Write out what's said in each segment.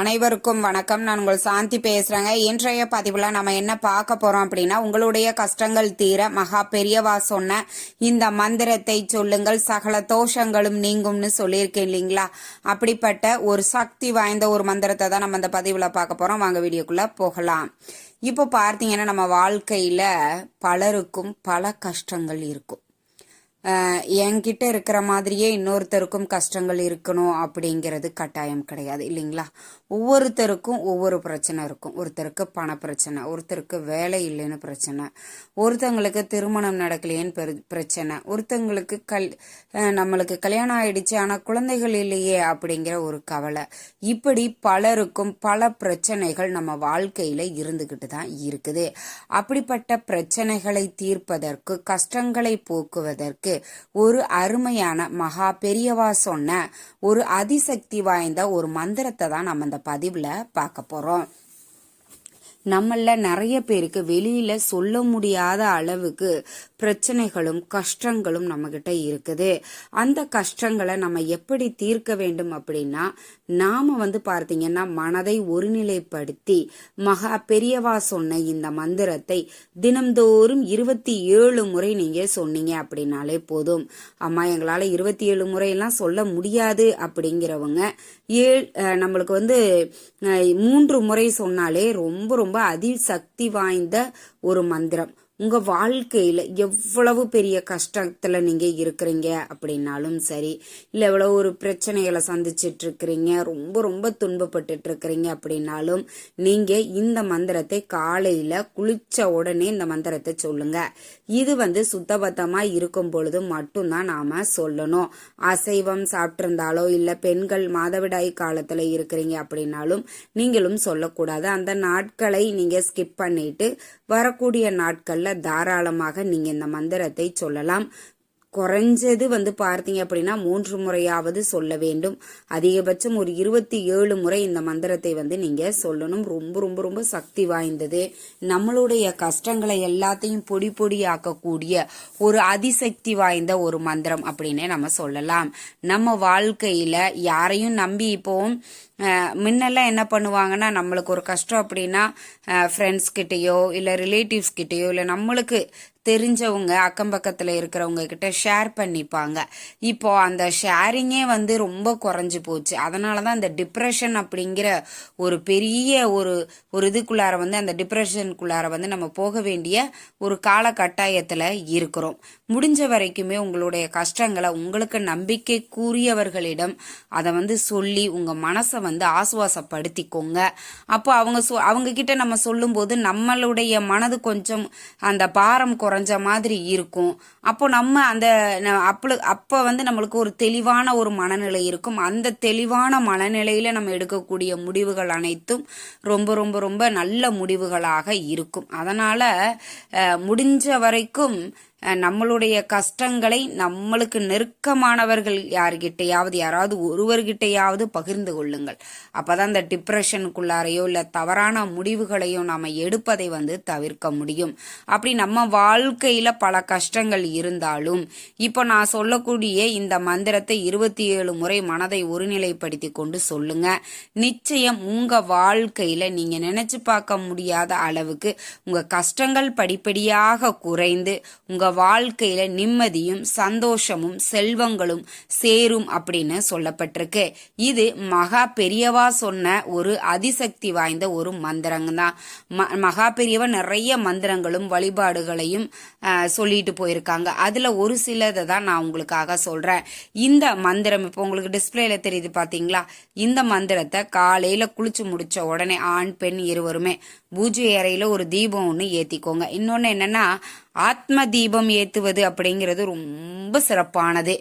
அனைவருக்கும் வணக்கம். நான் உங்கள் சாந்தி பேசுறேங்க. இன்றைய பதிவில் நம்ம என்ன பார்க்க போறோம் அப்படின்னா உங்களுடைய கஷ்டங்கள் தீர மகா பெரியவா சொன்ன இந்த மந்திரத்தை சொல்லுங்கள். சகல தோஷங்களும் நீங்கும்னு சொல்லியிருக்கேன் இல்லைங்களா? அப்படிப்பட்ட ஒரு சக்தி வாய்ந்த ஒரு மந்திரத்தை தான் நம்ம இந்த பதிவில் பார்க்க போறோம். வாங்க வீடியோக்குள்ள போகலாம். இப்போ பார்த்தீங்கன்னா நம்ம வாழ்க்கையில பலருக்கும் பல கஷ்டங்கள் இருக்கும். என்கிட்ட இருக்கிற மாதிரியே இன்னொருத்தருக்கும் கஷ்டங்கள் இருக்கணும் அப்படிங்கிறது கட்டாயம் கிடையாது இல்லைங்களா? ஒவ்வொருத்தருக்கும் ஒவ்வொரு பிரச்சனை இருக்கும். ஒருத்தருக்கு பண பிரச்சனை ஒருத்தருக்கு வேலை இல்லைன்னு பிரச்சனை ஒருத்தங்களுக்கு திருமணம் நடக்கலையேன்னு பிரச்சனை ஒருத்தங்களுக்கு கல் நம்மளுக்கு கல்யாணம் ஆயிடுச்சு ஆனால் குழந்தைகள் இல்லையே அப்படிங்கிற ஒரு கவலை. இப்படி பலருக்கும் பல பிரச்சனைகள் நம்ம வாழ்க்கையில் இருந்துக்கிட்டு தான் இருக்குது. அப்படிப்பட்ட பிரச்சனைகளை தீர்ப்பதற்கு கஷ்டங்களை போக்குவதற்கு ஒரு அருமையான மகா பெரியவா சொன்ன ஒரு அதிசக்தி வாய்ந்த ஒரு மந்திரத்தை தான் நம்ம இந்த பதிவில் பார்க்க போகிறோம் நம்மள நிறைய பேருக்கு வெளியில சொல்ல முடியாத அளவுக்கு பிரச்சனைகளும் கஷ்டங்களும் நம்மகிட்ட இருக்குது. அந்த கஷ்டங்களை நம்ம எப்படி தீர்க்க வேண்டும் அப்படின்னா நாம வந்து பார்த்தீங்கன்னா மனதை ஒருநிலைப்படுத்தி மகா பெரியவா சொன்ன இந்த மந்திரத்தை தினம்தோறும் இருபத்தி ஏழு முறை நீங்க சொன்னீங்க அப்படின்னாலே போதும். அம்மா எங்களால இருபத்தி ஏழு முறையெல்லாம் சொல்ல முடியாது அப்படிங்கிறவங்க ஏழ் நம்மளுக்கு வந்து மூன்று முறை சொன்னாலே ரொம்ப ரொம்ப அதிசக்தி வாய்ந்த ஒரு மந்திரம். உங்க வாழ்க்கையில எவ்வளவு பெரிய கஷ்டத்துல நீங்க இருக்கிறீங்க அப்படின்னாலும் சரி இல்ல எவ்வளவு ஒரு பிரச்சனைகளை சந்திச்சிட்டு இருக்கிறீங்க ரொம்ப ரொம்ப துன்பப்பட்டுட்டு இருக்கிறீங்க அப்படின்னாலும் நீங்க இந்த மந்திரத்தை காலையில குளிச்ச உடனே இந்த மந்திரத்தை சொல்லுங்க. இது வந்து சுத்தபத்தமா இருக்கும் பொழுது மட்டும்தான் நாம சொல்லணும். அசைவம் சாப்பிட்டிருந்தாலோ இல்ல பெண்கள் மாதவிடாய் காலத்துல இருக்கிறீங்க அப்படின்னாலும் நீங்களும் சொல்லக்கூடாது. அந்த நாட்களை நீங்க ஸ்கிப் பண்ணிட்டு வரக்கூடிய நாட்கள் தாராளமாக நீங்க இந்த மந்திரத்தை சொல்லலாம். குறைஞ்சது வந்து பார்த்தீங்க அப்படின்னா மூன்று முறையாவது சொல்ல வேண்டும். அதிகபட்சம் ஒரு இருபத்தி ஏழு முறை இந்த மந்திரத்தை வந்து நீங்க சொல்லணும். ரொம்ப ரொம்ப ரொம்ப சக்தி வாய்ந்தது. நம்மளுடைய கஷ்டங்களை எல்லாத்தையும் பொடி பொடியாக்கக்கூடிய ஒரு அதிசக்தி வாய்ந்த ஒரு மந்திரம் அப்படின்னே நம்ம சொல்லலாம். நம்ம வாழ்க்கையில யாரையும் நம்பி இப்போவும் முன்னெல்லாம் என்ன பண்ணுவாங்கன்னா நம்மளுக்கு ஒரு கஷ்டம் அப்படின்னா ஃப்ரெண்ட்ஸ் கிட்டேயோ இல்லை ரிலேட்டிவ்ஸ் கிட்டேயோ இல்லை நம்மளுக்கு தெரிஞ்சவங்க அக்கம் பக்கத்தில் இருக்கிறவங்க கிட்ட ஷேர் பண்ணிப்பாங்க. இப்போ அந்த ஷேரிங்கே வந்து ரொம்ப குறைஞ்சி போச்சு. அதனால தான் இந்த டிப்ரெஷன் அப்படிங்கிற ஒரு பெரிய ஒரு ஒரு இதுக்குள்ளார வந்து அந்த டிப்ரெஷனுக்குள்ளார வந்து நம்ம போக வேண்டிய ஒரு கால கட்டாயத்தில் இருக்கிறோம். முடிஞ்ச வரைக்குமே உங்களுடைய கஷ்டங்களை உங்களுக்கு நம்பிக்கை கூறியவர்களிடம் அதை வந்து சொல்லி உங்கள் மனசை வந்து ஆசுவாசப்படுத்திக்கோங்க. அப்போ அவங்க சொ அவங்க கிட்ட நம்ம சொல்லும்போது நம்மளுடைய மனது கொஞ்சம் அந்த பாரம் குறை குறைஞ்ச மாதிரி இருக்கும். அப்போ நம்ம அந்த அப்போ அப்பளு அப்போ வந்து நம்மளுக்கு ஒரு தெளிவான ஒரு மனநிலை இருக்கும். அந்த தெளிவான மனநிலையில் நம்ம எடுக்கக்கூடிய முடிவுகள் அனைத்தும் ரொம்ப ரொம்ப ரொம்ப நல்ல முடிவுகளாக இருக்கும். அதனால் முடிஞ்ச வரைக்கும் நம்மளுடைய கஷ்டங்களை நம்மளுக்கு நெருக்கமானவர்கள் யார்கிட்டையாவது யாராவது ஒருவர்கிட்டையாவது பகிர்ந்து கொள்ளுங்கள். அப்பதான் இந்த டிப்ரெஷனுக்குள்ளாரையோ இல்லை தவறான முடிவுகளையோ நாம் எடுப்பதை வந்து தவிர்க்க முடியும். அப்படி நம்ம வாழ்க்கையில் பல கஷ்டங்கள் இருந்தாலும் இப்போ நான் சொல்லக்கூடிய இந்த மந்திரத்தை இருபத்தி ஏழு முறை மனதை ஒருநிலைப்படுத்தி கொண்டு சொல்லுங்க. நிச்சயம் உங்கள் வாழ்க்கையில் நீங்கள் நினைச்சு பார்க்க முடியாத அளவுக்கு உங்கள் கஷ்டங்கள் படிப்படியாக குறைந்து உங்கள் வாழ்க்கையில நிம்மதியும் சந்தோஷமும் செல்வங்களும் சேரும் அப்படின்னு சொல்லப்பட்டிருக்கு. இது மகா பெரியவா சொன்ன ஒரு அதிசக்தி வாய்ந்த ஒரு மந்திரங்க தான் ம- மகா பெரியவா நிறைய மந்திரங்களும் வழிபாடுகளையும் சொல்லிட்டு போயிருக்காங்க. அதுல ஒரு சிலதை தான் நான் உங்களுக்காக சொல்றேன். இந்த மந்திரம் இப்போ உங்களுக்கு டிஸ்பிளேல தெரியுது பாத்தீங்களா? இந்த மந்திரத்தை காலையில குளிச்சு முடிச்ச உடனே ஆண் பெண் இருவருமே பூஜை அறையில ஒரு தீபம் ஒன்று ஏத்திக்கோங்க. இன்னொன்னு என்னன்னா ஆத்ம தீபம் ஏற்றுவது அப்படிங்கிறது ரொம்ப சிறப்பானது.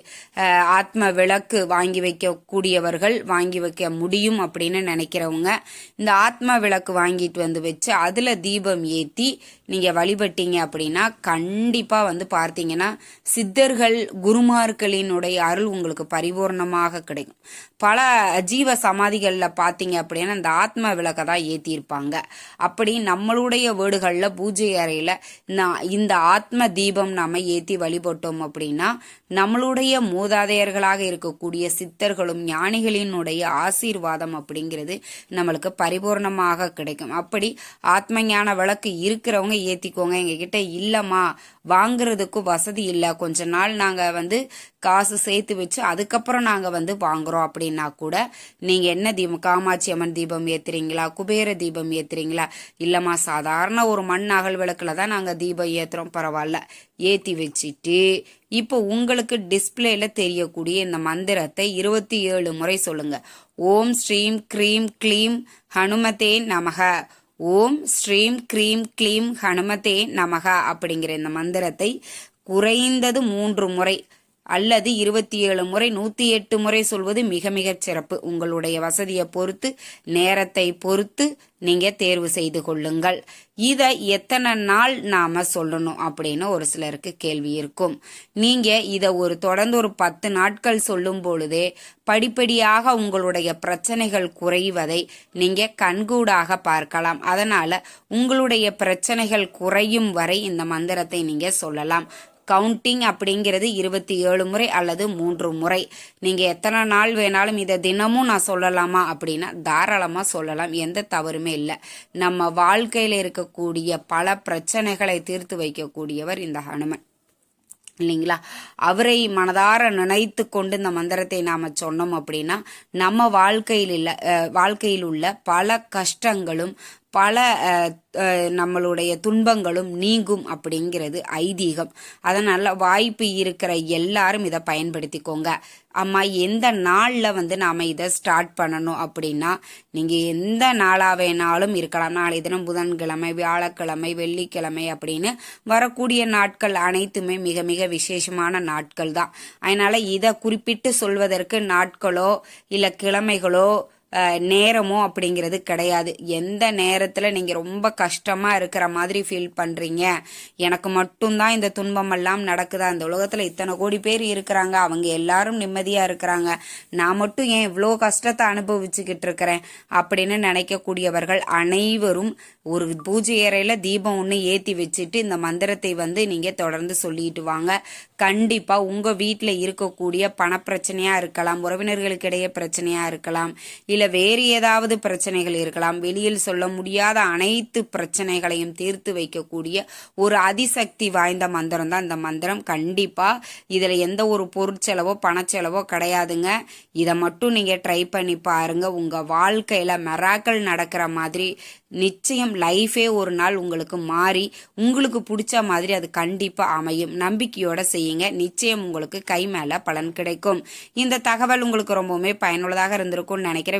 ஆத்ம விளக்கு வாங்கி வைக்கக்கூடியவர்கள் வாங்கி வைக்க முடியும் அப்படின்னு நினைக்கிறவங்க இந்த ஆத்ம விளக்கு வாங்கிட்டு வந்து வச்சு அதில் தீபம் ஏற்றி நீங்கள் வழிபட்டீங்க அப்படின்னா கண்டிப்பாக வந்து பார்த்தீங்கன்னா சித்தர்கள் குருமார்களினுடைய அருள் உங்களுக்கு பரிபூர்ணமாக கிடைக்கும். பல ஜீவ சமாதிகளில் பார்த்தீங்க அப்படின்னா இந்த ஆத்ம விளக்கை தான் ஏற்றியிருப்பாங்க அப்படி நம்மளுடைய வீடுகளில் பூஜை அறையில் நான் இந்த ஆத்ம தீபம் நாம ஏத்தி வழிபட்டோம் அப்படின்னா நம்மளுடைய மூதாதையர்களாக இருக்கக்கூடிய சித்தர்களும் ஞானிகளினுடைய ஆசீர்வாதம் அப்படிங்கிறது நம்மளுக்கு பரிபூர்ணமாக கிடைக்கும். அப்படி ஆத்ம ஞான விளக்கு இருக்கிறவங்க ஏத்திக்கோங்க எங்ககிட்ட இல்லம்மா வாங்குறதுக்கு வசதி இல்லை. கொஞ்ச நாள் நாங்க வந்து காசு சேர்த்து வச்சு அதுக்கப்புறம் நாங்க வந்து வாங்குறோம் அப்படின்னா கூட நீங்க என்ன தீபம் காமாட்சி அம்மன் தீபம் ஏத்துறீங்களா? குபேர தீபம் ஏத்துறீங்களா? இல்லம்மா சாதாரண ஒரு மண் அகல் விளக்குல தான் நாங்க தீபம் ஏத்துறோம் பரவாயில்ல. ஏற்றி வச்சுட்டு இப்போ உங்களுக்கு டிஸ்பிளேல தெரியக்கூடிய இந்த மந்திரத்தை இருபத்தி ஏழு முறை சொல்லுங்க. ஓம் ஸ்ரீம் க்ரீம் க்ளீம் ஹனுமதே நமக. ஓம் ஸ்ரீம் க்ரீம் க்ளீம் ஹனுமதே நமக அப்படிங்கிற இந்த மந்திரத்தை குறைந்தது மூன்று முறை அல்லது இருபத்தி ஏழு முறை நூத்தி எட்டு முறை சொல்வது மிக மிகச் சிறப்பு. உங்களுடைய வசதியை பொறுத்து நேரத்தை பொறுத்து நீங்க தேர்வு செய்து கொள்ளுங்கள். இதை எத்தனை நாள் நாம சொல்லணும் அப்படின்னு ஒரு சிலருக்கு கேள்வி இருக்கும். நீங்க இதை ஒரு தொடர்ந்து ஒரு பத்து நாட்கள் சொல்லும் பொழுதே படிப்படியாக உங்களுடைய பிரச்சனைகள் குறைவதை நீங்க கண்கூடாக பார்க்கலாம். அதனால உங்களுடைய பிரச்சனைகள் குறையும் வரை இந்த மந்திரத்தை நீங்க சொல்லலாம். கவுண்டிங் அப்படிங்கிறது இருபத்தி ஏழு முறை அல்லது மூன்று முறை. நீங்கள் எத்தனை நாள் வேணாலும் இதை தினமும் நான் சொல்லலாமா அப்படின்னா தாராளமாக சொல்லலாம். எந்த தவறுமே இல்லை. நம்ம வாழ்க்கையில் இருக்கக்கூடிய பல பிரச்சனைகளை தீர்த்து வைக்கக்கூடியவர் இந்த ஹனுமன். இல்லைங்களா? அவரை மனதார நினைத்து கொண்டு இந்த மந்திரத்தை நாம சொன்னோம் அப்படின்னா நம்ம வாழ்க்கையில் இல்லை வாழ்க்கையில் உள்ள பல கஷ்டங்களும் பல நம்மளுடைய துன்பங்களும் நீங்கும் அப்படிங்கிறது ஐதீகம். அதனால் வாய்ப்பு இருக்கிற எல்லாரும் இதை பயன்படுத்திக்கோங்க. அம்மா எந்த நாளில் வந்து நாம் இதை ஸ்டார்ட் பண்ணணும் அப்படின்னா நீங்கள் எந்த நாளாக வேணாலும் இருக்கலாம். நாளை தினம் புதன்கிழமை வியாழக்கிழமை வெள்ளிக்கிழமை அப்படின்னு வரக்கூடிய நாட்கள் அனைத்துமே மிக மிக விசேஷமான நாட்கள் தான். அதனால் இதை குறிப்பிட்டு சொல்வதற்கு நாட்களோ இல்லை கிழமைகளோ நேரமோ அப்படிங்கிறது கிடையாது. எந்த நேரத்தில் நீங்கள் ரொம்ப கஷ்டமாக இருக்கிற மாதிரி ஃபீல் பண்ணுறீங்க எனக்கு மட்டும்தான் இந்த துன்பமெல்லாம் நடக்குதா? இந்த உலகத்தில் இத்தனை கோடி பேர் இருக்கிறாங்க. அவங்க எல்லாரும் நிம்மதியாக இருக்கிறாங்க. நான் மட்டும் ஏன் இவ்வளோ கஷ்டத்தை அனுபவிச்சுக்கிட்டு இருக்கிறேன்? அப்படின்னு நினைக்கக்கூடியவர்கள் அனைவரும் ஒரு பூஜை அறையில் தீபம் ஒன்று ஏற்றி வச்சுட்டு இந்த மந்திரத்தை வந்து நீங்கள் தொடர்ந்து சொல்லிட்டு வாங்க. கண்டிப்பாக உங்கள் வீட்டில் இருக்கக்கூடிய பணப்பிரச்சனையாக இருக்கலாம் உறவினர்களுக்கு இடையே பிரச்சனையாக இருக்கலாம் இல்லை வேறு ஏதாவது பிரச்சனைகள் இருக்கலாம். வெளியில் சொல்ல முடியாத அனைத்து பிரச்சனைகளையும் தீர்த்து வைக்கக்கூடிய ஒரு அதிசக்தி வாய்ந்த மந்திரம் தான் இந்த மந்திரம். கண்டிப்பாக இதில் எந்த ஒரு பொருட்செலவோ பணச்செலவோ கிடையாதுங்க. இதை மட்டும் நீங்கள் ட்ரை பண்ணி பாருங்க. உங்கள் வாழ்க்கையில் மெராக்கள் நடக்கிற மாதிரி நிச்சயம் லைஃபே ஒரு நாள் உங்களுக்கு மாறி உங்களுக்கு பிடிச்ச மாதிரி அது கண்டிப்பாக அமையும். நம்பிக்கையோட செய்யுங்க. நிச்சயம் உங்களுக்கு கை மேலே பலன் கிடைக்கும். இந்த தகவல் உங்களுக்கு ரொம்பவுமே பயனுள்ளதாக இருந்திருக்கும்னு நினைக்கிற